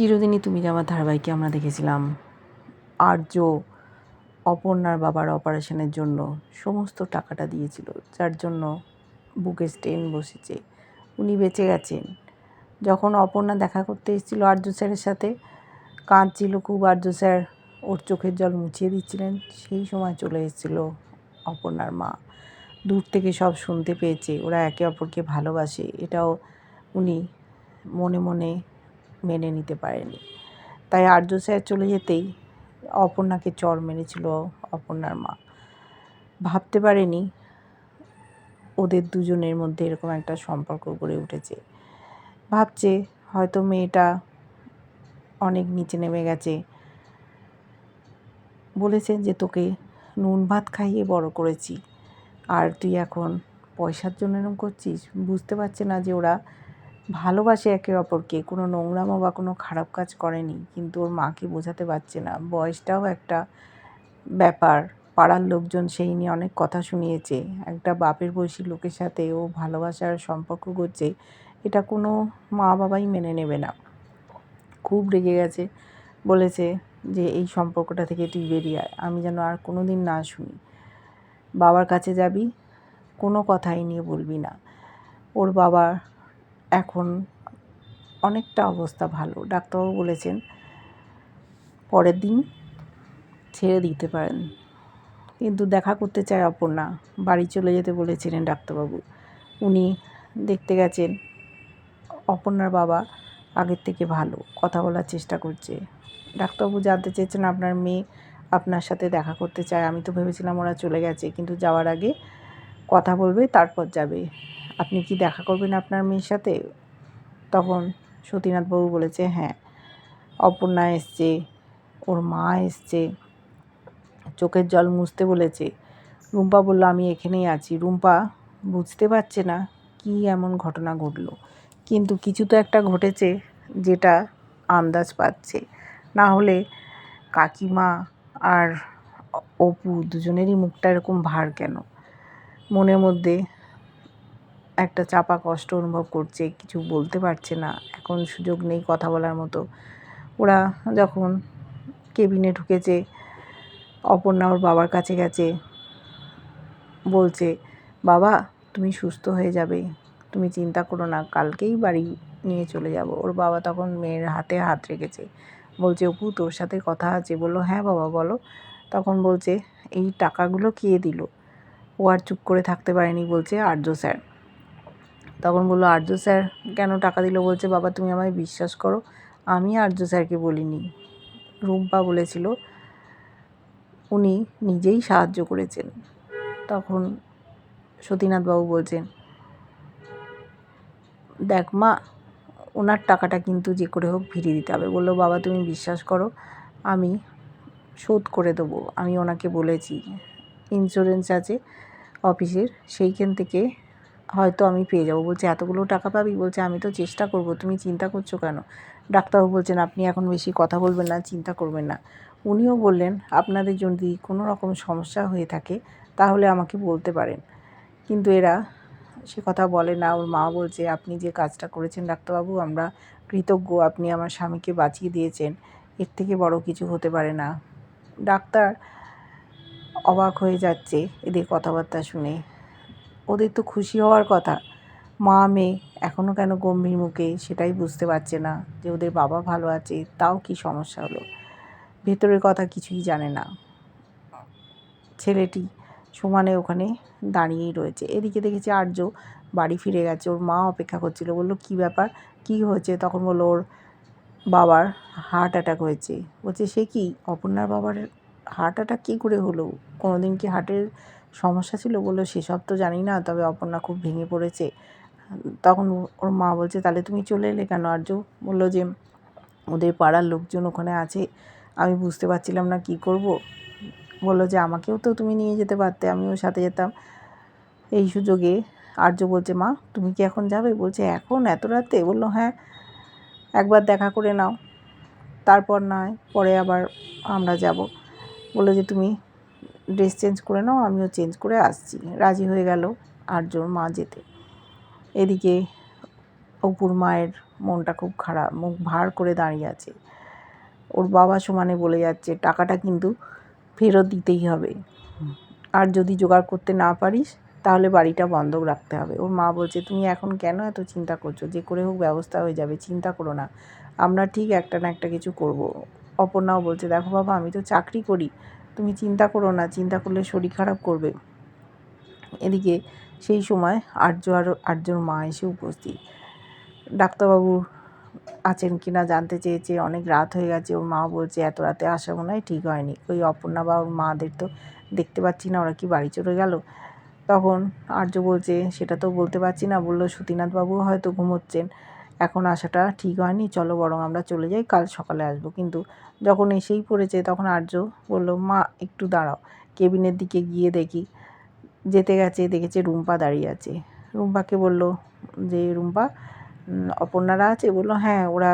চিরদিনই তুমি যে আমার ধারাবাহিকে আমরা দেখেছিলাম, আর্য অপর্ণার বাবার অপারেশনের জন্য সমস্ত টাকাটা দিয়েছিল, যার জন্য বুকে স্টেন বসেছে। উনি বেঁচে গেছেন। যখন অপর্ণা দেখা করতে এসেছিল আর্য স্যারের সাথে, কাঁদছিল খুব, আর্য স্যার ওর চোখের জল মুছিয়ে দিচ্ছিলেন। সেই সময় চলে এসেছিল অপর্ণার মা। দূর থেকে সব শুনতে পেয়েছে, ওরা একে অপরকে ভালোবাসে। এটাও উনি মনে মনে মেনে নিতে পারেনি। তাই আর্য স্যার চলে যেতেই অপর্ণাকে চর মেরেছিল অপর্ণার মা। ভাবতে পারেনি ওদের দুজনের মধ্যে এরকম একটা সম্পর্ক গড়ে উঠেছে। ভাবছে হয়তো মেয়েটা অনেক নিচে নেমে গেছে। বলেছেন যে, তোকে নুন ভাত খাইয়ে বড় করেছি। আর তুই এখন পয়সার জন্য এরকম করছিস? বুঝতে পারছে না যে ওরা ভালোবাসে একে অপরকে, কোনো নোংরামো বা কোনো খারাপ কাজ করেনি, কিন্তু ওর মাকে বোঝাতে পারছে না। বয়সটাও একটা ব্যাপার। পাড়ার লোকজন সেই নিয়ে অনেক কথা শুনিয়েছে। একটা বাপের বয়সী লোকের সাথে ও ভালোবাসার সম্পর্ক করছে, এটা কোনো মা বাবাই মেনে নেবে না। খুব রেগে গেছে, বলেছে যে, এই সম্পর্কটা থেকে তুই বেরিয়ে আয়, আমি যেন আর কোনো দিন না শুনি। বাবার কাছে যাবি, কোনো কথাই নিয়ে বলবি না। ওর বাবা এখন অনেকটা অবস্থা ভালো। ডাক্তারবাবু বলেছেন, পরের দিন ছেড়ে দিতে পারেন। কিন্তু দেখা করতে চায় অপর্ণা। বাড়ি চলে যেতে বলেছিলেন ডাক্তারবাবু। উনি দেখতে গেছেন, অপর্ণার বাবা আগের থেকে ভালো, কথা বলার চেষ্টা করছে। ডাক্তারবাবু জানতে চেয়েছেন, আপনার মেয়ে আপনার সাথে দেখা করতে চায়। আমি তো ভেবেছিলাম ওরা চলে গেছে, কিন্তু যাওয়ার আগে কথা বলবে, তারপর যাবে। আপনি কি দেখা করবেন আপনার মেয়ের সাথে? তখন সতীনাথবাবু বলেছে হ্যাঁ অপর্ণা এসছে, ওর মা এসছে। চোখের জল মুছতে বলেছে। রুম্পা বলল, আমি এখানেই আছি। রুম্পা, বুঝতে পারছে না কি এমন ঘটনা ঘটলো। কিন্তু কিছু তো একটা ঘটেছে যেটা আন্দাজ পাচ্ছে। না হলে কাকিমা আর অপু দুজনেরই মুখটা এরকম ভার কেন? মনের মধ্যে একটা চাপা কষ্ট অনুভব করছে, কিছু বলতে পারছে না, এখন সুযোগ নেই কথা বলার মতো। ওরা যখন কেবিনে ঢুকেছে, অপর্ণা ওর বাবার কাছে গেছে, বলছে, বাবা, তুমি সুস্থ হয়ে যাবে, তুমি চিন্তা করো না, কালকেই বাড়ি নিয়ে চলে যাব। ওর বাবা তখন মেয়ের হাতে হাত রেখেছে, বলছে, অপু, তোর সাথে কথা আছে। বলল হ্যাঁ বাবা, বলো। তখন বলছে, এই টাকাগুলো কে দিল? ও আর চুপ করে থাকতে পারেনি, বলছে, আর্য স্যার। তখন বলল আর্য স্যার, কেন টাকা দিল? বলছে, বাবা, তুমি আমায় বিশ্বাস করো, আমি আর্য স্যারকে বলিনি। রুম্পা বলেছিল, উনি নিজেই সাহায্য করেছেন। তখন সতীনাথবাবু বলছেন, দেখ মা ওনার টাকাটা কিন্তু যে করে হোক ফিরিয়ে দিতে হবে। বলল, বাবা, তুমি বিশ্বাস করো, আমি শোধ করে দেবো, আমি ওনাকে বলেছি। ইন্স্যুরেন্স আছে অফিসের, সেইখান থেকে হয়তো আমি পেয়ে যাব। বলছে, এতগুলো টাকা পাবি? বলছে, আমি তো চেষ্টা করব। তুমি চিন্তা করছ কেন? ডাক্তারবাবু বলছেন, আপনি এখন বেশি কথা বলবেন না, চিন্তা করবেন না। উনিও বললেন, আপনাদের যদি কোনো রকম সমস্যা হয়ে থাকে, তাহলে আমাকে বলতে পারেন। কিন্তু এরা সে কথা বলে না। ওর মা বলছে, আপনি যে কাজটা করেছেন ডাক্তারবাবু, আমরা কৃতজ্ঞ। আপনি আমার স্বামীকে বাঁচিয়ে দিয়েছেন। এর থেকে বড় কিছু হতে পারে না। ডাক্তার অবাক হয়ে যাচ্ছে এদের কথাবার্তা শুনে। ওদের তো খুশি হওয়ার কথা। মা, মেয়ে এখনও কেন গম্ভীর মুখে? সেটাই বুঝতে পারছে না যে ওদের বাবা ভালো আছে, তাও কি সমস্যা হলো? ভেতরের কথা কিছুই জানে না। ছেলেটি সমানে ওখানে দাঁড়িয়েই রয়েছে। এদিকে দেখেছি আর্য বাড়ি ফিরে গেছে। ওর মা অপেক্ষা করছিল। বলল, কী ব্যাপার? কী হয়েছে? তখন বলল, ওর বাবার হার্ট অ্যাটাক হয়েছে। বলছে, সে কি? অপর্ণার বাবার হার্ট অ্যাটাক কী করে হলো? কোনো দিন কি হার্টের সমস্যা ছিল বলল, সেসব তো জানি না, তবে অপর্ণা খুব ভেঙে পড়েছে। তখন ওর মা বলছে, তাহলে তুমি চলে এলে কেন? আর্য বলল যে, ওদের পাড়ার লোকজন ওখানে আছে, আমি বুঝতে পারছিলাম না কি করব। বলল যে, আমাকেও তো তুমি নিয়ে যেতে পারতে, আমিও সাথে যেতাম। এই সুযোগে আর্য বলছে, মা, তুমি কি এখন যাবে? বলছে, এখন, এত রাতে? বলল হ্যাঁ একবার দেখা করে নাও, তারপর নয়, পরে আবার আমরা যাব। বলল যে, তুমি ড্রেস চেঞ্জ করে নাও, আমিও চেঞ্জ করে আসছি। রাজি হয়ে গেল আর্যর মা যেতে। এদিকে অপুর মায়ের মনটা খুব খারাপ, মুখ ভার করে দাঁড়িয়ে আছে। ওর বাবা সমানে বলে যাচ্ছে, টাকাটা কিন্তু ফেরত দিতেই হবে। আর যদি জোগাড় করতে না পারিস, তাহলে বাড়িটা বন্ধক রাখতে হবে। ওর মা বলছে, তুমি এখন কেন এত চিন্তা করছ? যে করে হোক ব্যবস্থা হয়ে যাবে, চিন্তা করো না। আমরা ঠিক একটা না একটা কিছু করব। অপর্ণাও বলছে, দেখো বাবা, আমি তো চাকরি করি তুমি চিন্তা করো না, চিন্তা করলে শরীর খারাপ করবে। এদিকে সেই সময় আর্য আর আর্যর মা এসে উপস্থিত। ডাক্তারবাবু আছেন কি না জানতে চেয়েছে, অনেক রাত হয়ে গেছে, ওর মা বলছে, এত রাতে আসা মনে হয় ঠিক হয়নি। ওই অপর্ণা বা ওর মাদের তো দেখতে পাচ্ছি না, ওরা কি বাড়ি চলে গেল? তখন আর্য বলছে, সেটা তো বলতে পারছি না। বলল, সতীনাথবাবু হয়তো ঘুমোচ্ছেন। এখন আসাটা ঠিক হয়নি, চলো বরং আমরা চলে যাই, কাল সকালে আসব। কিন্তু যখন এসেই পড়েছে, তখন আর্য বলল, মা, একটু দাঁড়াও, কেবিনের দিকে গিয়ে দেখি। যেতে গেছে, দেখেছে রুম্পা দাঁড়িয়ে আছে। রুম্পাকে বলল, যে রুম্পা অপর্ণারা আছে? বলল হ্যাঁ ওরা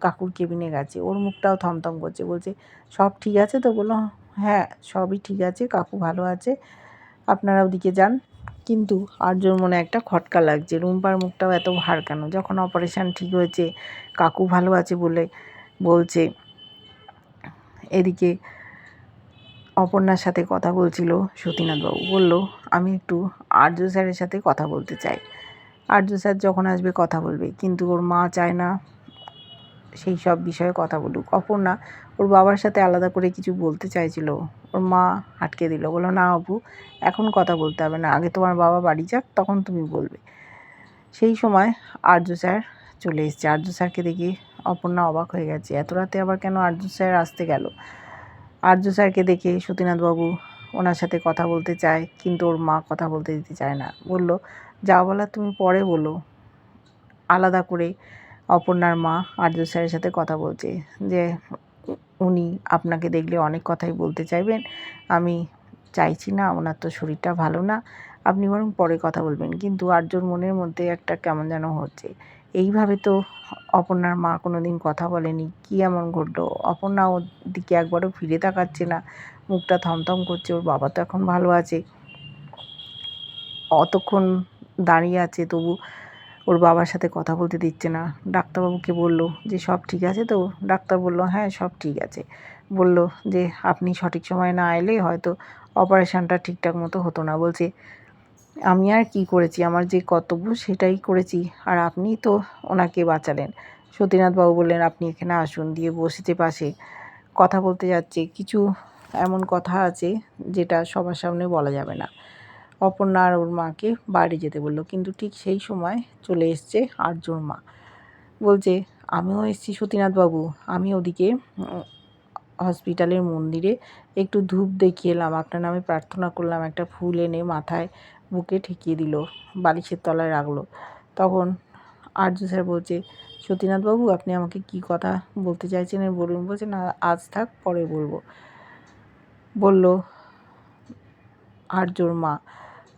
কাকুর কেবিনে গেছে। ওর মুখটাও থমথম করছে। বলছে, সব ঠিক আছে তো? বলল হ্যাঁ সবই ঠিক আছে, কাকু ভালো আছে। আপনারা ওদিকে যান। কিন্তু আর্যর মনে একটা খটকা লাগছে। রুম্পার মুখটাও এত ভার কেন? যখন অপারেশান ঠিক হয়েছে, কাকু ভালো আছে বলে বলছে, এদিকে অপর্ণার সাথে কথা বলছিল সতীনাথবাবু। বলল, আমি একটু আর্য স্যারের সাথে কথা বলতে চাই। আর্য স্যার যখন আসবে কথা বলবে, কিন্তু ওর মা চায় না সেই সব বিষয়ে কথা বলুক। অপর্ণা ওর বাবার সাথে আলাদা করে কিছু বলতে চাইছিল। ওর মা আটকে দিল। বলল, না অপু, এখন কথা বলতে হবে না। আগে তোমার বাবা বাড়ি যাক, তখন তুমি বলবে। সেই সময় আর্য স্যার চলে এসেছে। আর্য স্যারকে দেখে অপর্ণা অবাক হয়ে গেছে। এত রাতে আবার কেন আর্য স্যার আসতে গেল? আর্য স্যারকে দেখে সতীনাথবাবু ওনার সাথে কথা বলতে চায়, কিন্তু ওর মা কথা বলতে দিতে চায় না। বলল যা বলার তুমি পরে বলো। আলাদা করে অপর্ণার মা আর্য স্যারের সাথে কথা বলছে যে, উনি আপনাকে দেখলে অনেক কথাই বলতে চাইবেন। আমি চাইছি না, ওনার তো শরীরটা ভালো না। আপনি বরং পরে কথা বলবেন। কিন্তু আর্যর মনের মধ্যে একটা কেমন যেন হচ্ছে। এইভাবে তো অপর্ণার মা কোনো দিন কথা বলেনি। কী এমন ঘটলো? অপর্ণা ওর দিকে একবারও ফিরে তাকাচ্ছে না। মুখটা থমথম করছে, ওর বাবা তো এখন ভালো আছে। অতক্ষণ দাঁড়িয়ে আছে, তবু ওর বাবার সাথে কথা বলতে দিচ্ছে না। ডাক্তারবাবুকে বলল যে, সব ঠিক আছে তো? ডাক্তার বলল হ্যাঁ সব ঠিক আছে। বলল যে, আপনি সঠিক সময় না এলে হয়তো অপারেশনটা ঠিকঠাক মতো হতো না। বলছে, আমি আর কি করেছি? আমার যে কর্তব্য সেটাই করেছি। আর আপনি তো ওনাকে বাঁচালেন। সতীনাথবাবু বললেন, আপনি এখানে আসুন, দিয়ে বসেছে পাশে। কথা বলতে যাচ্ছে। কিছু এমন কথা আছে যেটা সবার সামনে বলা যাবে না। অপর্ণা আর ওর মাকে বাড়ি যেতে বলল। কিন্তু ঠিক সেই সময় চলে এসছে আর্যর মা। বলছে, আমিও এসেছি সতীনাথবাবু। আমি ওদিকে হসপিটালের মন্দিরে একটু ধূপ দেখিয়ে এলাম আপনার নামে প্রার্থনা করলাম। একটা ফুল এনে মাথায় বুকে ঠেকিয়ে দিল, বালিশের তলায় রাখল। তখন আর্য স্যার বলছে, সতীনাথবাবু, আপনি আমাকে কি কথা বলতে চাইছেন বলুন। বলছে, না, আজ থাক, পরে বলব। বলল আর্যর মা।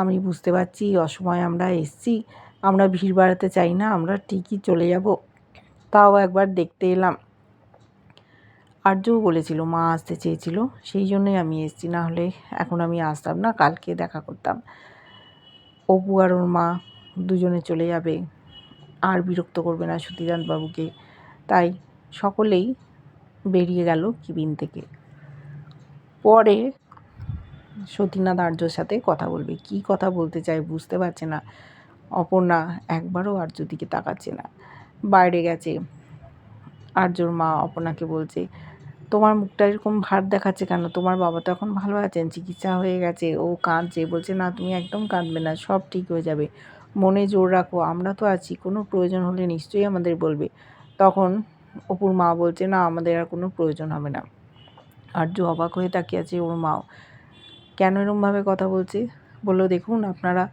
আমি বুঝতে পারছি, অসময়ে আমরা এসছি, আমরা ভিড় বাড়াতে চাই না, আমরা ঠিকই চলে যাব। তাও একবার দেখতে এলাম। আর্যও বলেছিল, মা আসতে চেয়েছিল, সেই জন্যই আমি এসেছি, না হলে এখন আমি আসতাম না, কালকে দেখা করতাম। অপু আর ওর মা দুজনে চলে যাবে, আর বিরক্ত করবে না সতীদান্তবাবুকে তাই সকলেই বেরিয়ে গেল কিবিন থেকে। পরে সতীনাথ আর্যর সাথে কথা বলবে। কি কথা বলতে চায় বুঝতে পারছে না। অপর্ণা একবারও আর্য দিকে তাকাচ্ছে না। বাইরে গেছে। আর্যর মা অপর্ণাকে বলছে, তোমার মুখটা এরকম ভার দেখাচ্ছে কেন? তোমার বাবা তো এখন ভালো আছেন, চিকিৎসা হয়ে গেছে, ও কাঁদছে, বলছে, না, তুমি একদম কাঁদবে না, সব ঠিক হয়ে যাবে। মনে জোর রাখো, আমরা তো আছি, কোনো প্রয়োজন হলে নিশ্চয়ই আমাদের বলবে। তখন অপুর মা বলছে, না, আমাদের আর কোনো প্রয়োজন হবে না। আর্য অবাক হয়ে তাকিয়ে আছে ওর মাও। কেন এরমভাবে কথা বলছে? বলল, দেখুন, আপনারা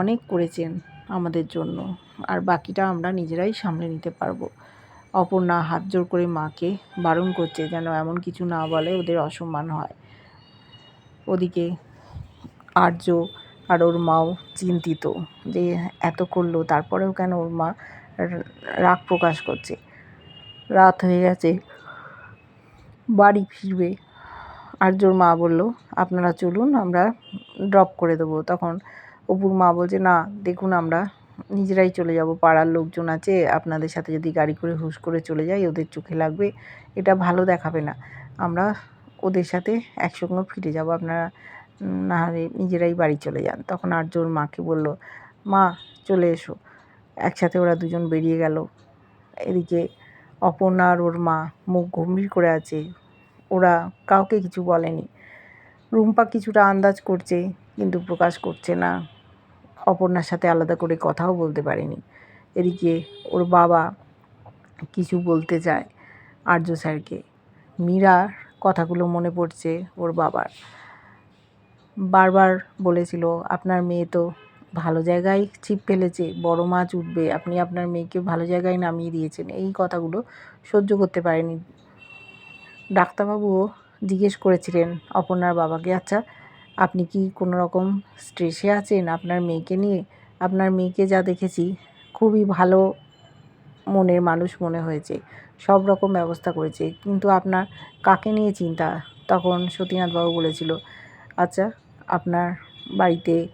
অনেক করেছেন আমাদের জন্য, আর বাকিটা আমরা নিজেরাই সামলে নিতে পারব। অপর্ণা হাত জোর করে মাকে বারণ করছে যেন এমন কিছু না বলে ওদের অসম্মান হয়। ওদিকে আর্য আর ওর মাও চিন্তিত যে এত করল, তারপরেও কেন ওর মা রাগ প্রকাশ করছে? রাত হয়ে গেছে, বাড়ি ফিরবে আর্যর মা বলল, আপনারা চলুন, আমরা ড্রপ করে দেবো। তখন অপুর মা বলছে, না, দেখুন আমরা নিজেরাই চলে যাব, পাড়ার লোকজন আছে, আপনাদের সাথে যদি গাড়ি করে হুশ করে চলে যাই, ওদের চোখে লাগবে, এটা ভালো দেখাবে না। আমরা ওদের সাথে একসঙ্গে ফিরে যাব, আপনারা না হলে নিজেরাই বাড়ি চলে যান। তখন আর্য ওর মাকে বলল, মা, চলে এসো। একসাথে ওরা দুজন বেরিয়ে গেল। এদিকে অপর্ণা আর ওর মা মুখ গম্ভীর করে আছে ওরা কাউকে কিছু বলেনি। রুম্পা কিছুটা আন্দাজ করছে, কিন্তু প্রকাশ করছে না। অপর্ণার সাথে আলাদা করে কথাও বলতে পারেনি। এদিকে ওর বাবা কিছু বলতে চায় আর্য স্যারকে। মীরার কথাগুলো মনে পড়ছে ওর বাবার। বারবার বলেছিল, আপনার মেয়ে তো ভালো জায়গায় ছিপ ফেলেছে, বড় মাছ উঠবে। আপনি আপনার মেয়েকে ভালো জায়গায় নামিয়ে দিয়েছেন। এই কথাগুলো সহ্য করতে পারেনি ডাক্তারবাবুও জিজ্ঞেস করেছিলেন অপর্ণার বাবাকে আচ্ছা আপনি কি কোনো রকম স্ট্রেসে আছেন? আপনার মেয়েকে নিয়ে? আপনার মেয়েকে যা দেখেছি, খুবই ভালো মনের মানুষ মনে হয়েছে। সব রকম ব্যবস্থা করেছে। কিন্তু আপনার কাকে নিয়ে চিন্তা? তখন সতীনাথবাবু বলেছিল আচ্ছা আপনার বাড়িতে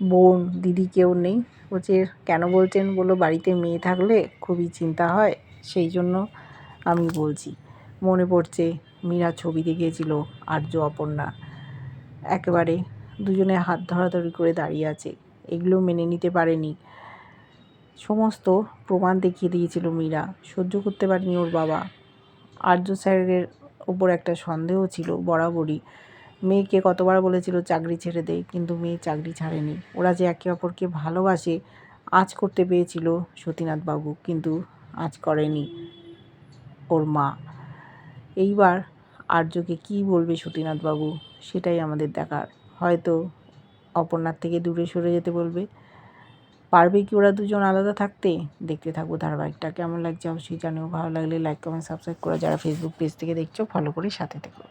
বোন, দিদি কেউ নেই? বলছে, কেন বলছেন? বলল, বাড়িতে মেয়ে থাকলে খুবই চিন্তা হয়, সেই জন্য আমি বলছি। মনে পড়ছে, মীরা ছবি দেখিয়েছিল আর্য অপর্ণা। একেবারে দুজনে হাত ধরাধরি করে দাঁড়িয়ে আছে, এগুলো মেনে নিতে পারেনি। সমস্ত প্রমাণ দেখিয়ে দিয়েছিল মীরা, সহ্য করতে পারেনি ওর বাবা। আর্য স্যারের ওপর একটা সন্দেহ ছিল বরাবরই। মেয়েকে কতবার বলেছিল চাকরি ছেড়ে দে, কিন্তু মেয়ে চাকরি ছাড়েনি। ওরা যে একে অপরকে ভালোবাসে আজ করতে পেরেছিল সতীনাথ বাবু কিন্তু আজ করেনি ওর মা। এইবার আর্যকে কি বলবে সতীনাথবাবু সেটাই আমাদের দেখার। হয়তো অপর্ণার থেকে দূরে সরে যেতে বলবে। পারবে কি ওরা দুজন আলাদা থাকতে? দেখতে থাকব ধারাবাহিকটা। কেমন লাগছে অবশ্যই জানিও। ভালো লাগলে লাইক কমেন্ট সাবস্ক্রাইব করে যারা ফেসবুক পেজ থেকে দেখছ ফলো করে সাথে থেকো।